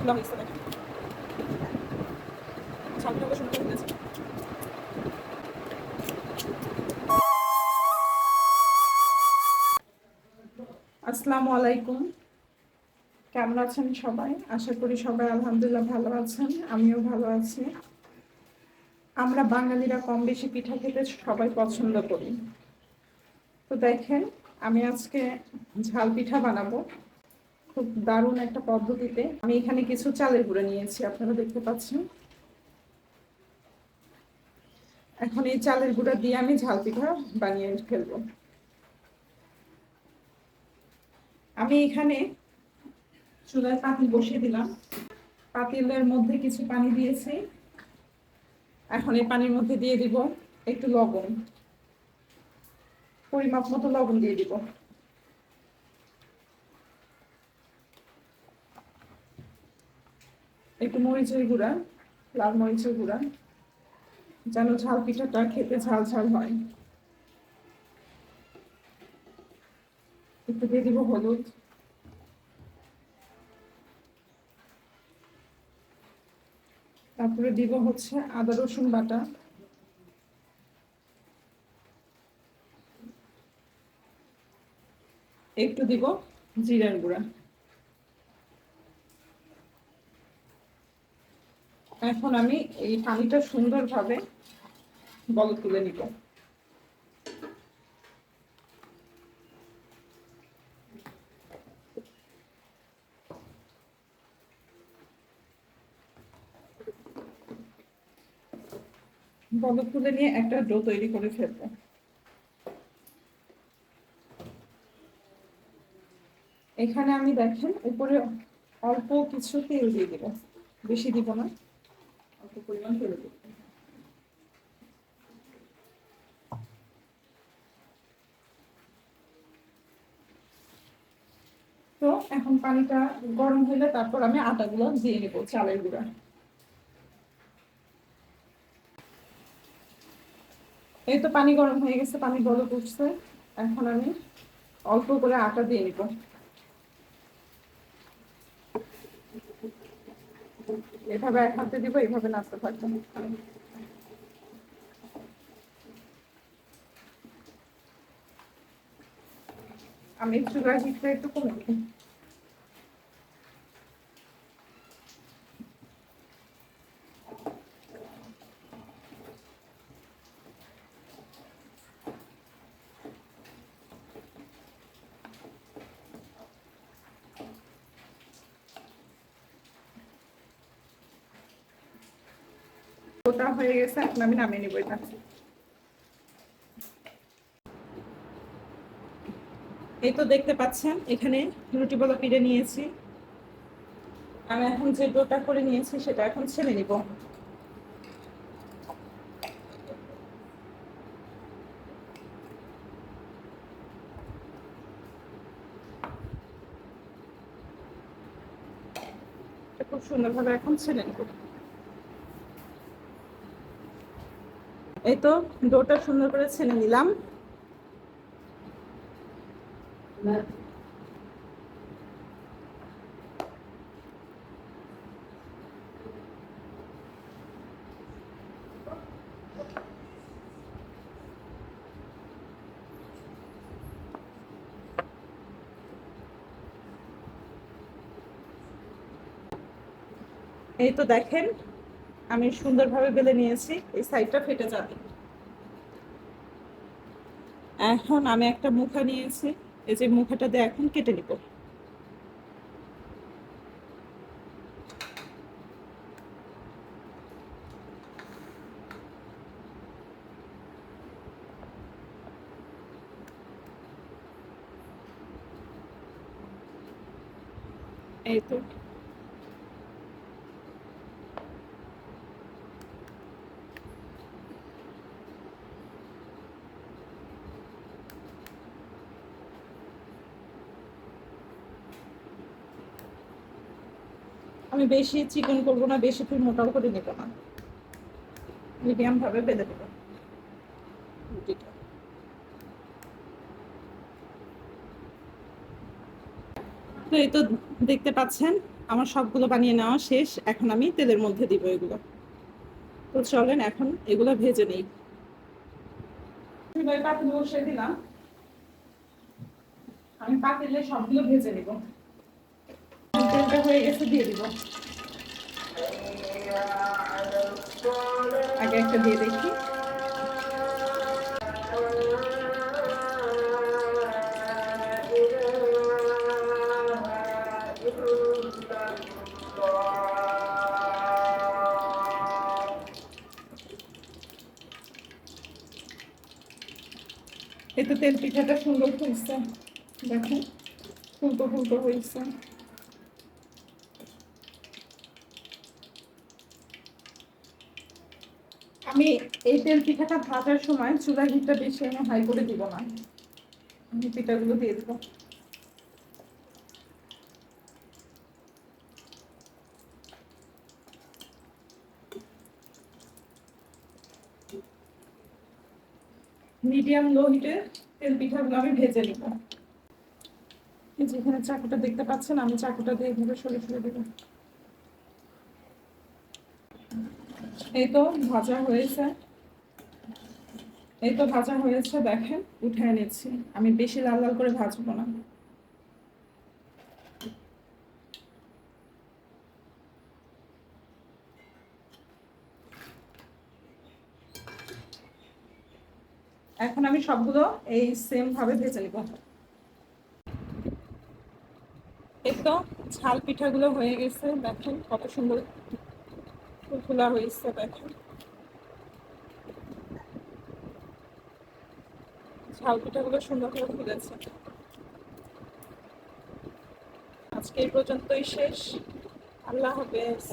খোলা হয়েছে দিয়েছে আসসালামু আলাইকুম কেমন আছেন সবাই? আশা করি সবাই আলহামদুলিল্লাহ ভালো আছেন, আমিও ভালো আছি। আমরা বাঙালিরা কম বেশি পিঠা খেতে সবাই পছন্দ করি। তো দেখেন, আমি আজকে ঝাল পিঠা বানাবো। খুব দারুণ একটা পদ্ধতিতে আমি এখানে কিছু চালের গুঁড়ো নিয়েছি, আপনারা দেখতে পাচ্ছেন। এখন এই চালের গুঁড়া দিয়ে আমি ঝাল পিঠা বানিয়ে ফেলব। আমি এখানে চুলায় পাতিল বসিয়ে দিলাম। পাতিলের মধ্যে কিছু পানি দিয়েছি। এখন এই পানির মধ্যে দিয়ে দিব একটু লবণ। পরিমাপ মতো লবণ দিয়ে দিব। একটু মরিচের গুঁড়া, লাল মরিচের গুঁড়া, যেন ঝাল পিঠাটা খেতে ঝাল ঝাল হয়। একটু দিয়ে দিব হলুদ। তারপরে দিব হচ্ছে আদা, রসুন বাটা। একটু দিব জিরার গুঁড়া। এখন আমি এই পানিটা সুন্দরভাবে বল তুলে নিব। বলক তুলে নিয়ে একটা ডো তৈরি করে ফেলব। এখানে আমি দেখেন উপরে অল্প কিছু তেল দিয়ে দিব। বেশি দিব না। অল্প পরিমাণ তেল দিব তো এখন পানিটা গরম হলে তারপর আমি আটাগুলো দিয়ে নেব, চালের গুঁড়া। এই তো পানি গরম হয়ে গেছে, পানি বলক উঠছে। এখন আমি অল্প করে আটা দিয়ে নিব। এভাবে এক হাতে দিব এইভাবে নাচতে থাকব। আমি সুগার হিটটা একটু কমে দিই। ওটা হয়ে গেছে, এখন আমি নামিয়ে নিব এটা। এই তো দেখতে পাচ্ছেন, এখানে রুটি বলা পিড়ে নিয়েছি। আমি এখন যে ডোটা করে নিয়েছি, সেটা এখন ছেলে নিব। খুব সুন্দরভাবে এখন ছেলে নিব। এই তো ডোটা সুন্দর করে ছেনে নিলাম। এই তো দেখেন আমি সুন্দরভাবে বেলে নিয়েছি, এই সাইডটা ফেটে যাবে। এখন আমি একটা মুখা নিয়েছি, এই যে মুখাটা দিয়ে এখন কেটে নিব। এই তো। আমি বেশি চিকন করব না, বেশি ফুল মোটাও করে নেব না। মিডিয়াম ভাবে বেঁধে দেবো তো এই তো দেখতে পাচ্ছেন, আমার সবগুলো বানিয়ে নেওয়া শেষ। এখন আমি তেলের মধ্যে দিব এগুলো। তো চলেন এখন এগুলো ভেজে নিই। পাতিল বসিয়ে দিলাম। আমি পাতিলে সবগুলো ভেজে নিব। তেলটা হয়ে গেছে, দিয়ে দিব। আগে একটা দিয়ে দেখি। এই তো তেল পিঠাটা সুন্দর হয়েছে। দেখেন, ফুলকো ফুলকো হয়েছে। আমি এই তেল পিঠাটা ভাজার সময় চুলা হিটটা বেশি আমি হাই করে দিব না। আমি পিঠাগুলো দিয়ে দেবো। মিডিয়াম লো হিটে তেল পিঠাগুলো আমি ভেজে নিব। যেখানে চাকুটা দেখতে পাচ্ছেন, আমি চাকুটা দিয়ে এভাবে সরে সরে দেবো। এই তো ভাজা হয়েছে। এই তো ভাজা হয়েছে, দেখেন, উঠায় নিচ্ছি। আমি বেশি লাল লাল করে ভাজবো না। এখন আমি সবগুলো এই সেম ভাবে ভেজে নিব। এই তো ঝাল পিঠাগুলো হয়ে গেছে, দেখেন কত সুন্দর ফুলফুলা হয়েছে দেখো। ঝাল পিঠাগুলো সুন্দর করে ফুলেছে। আজকে এই পর্যন্তই শেষ। আল্লাহ হাফেজ।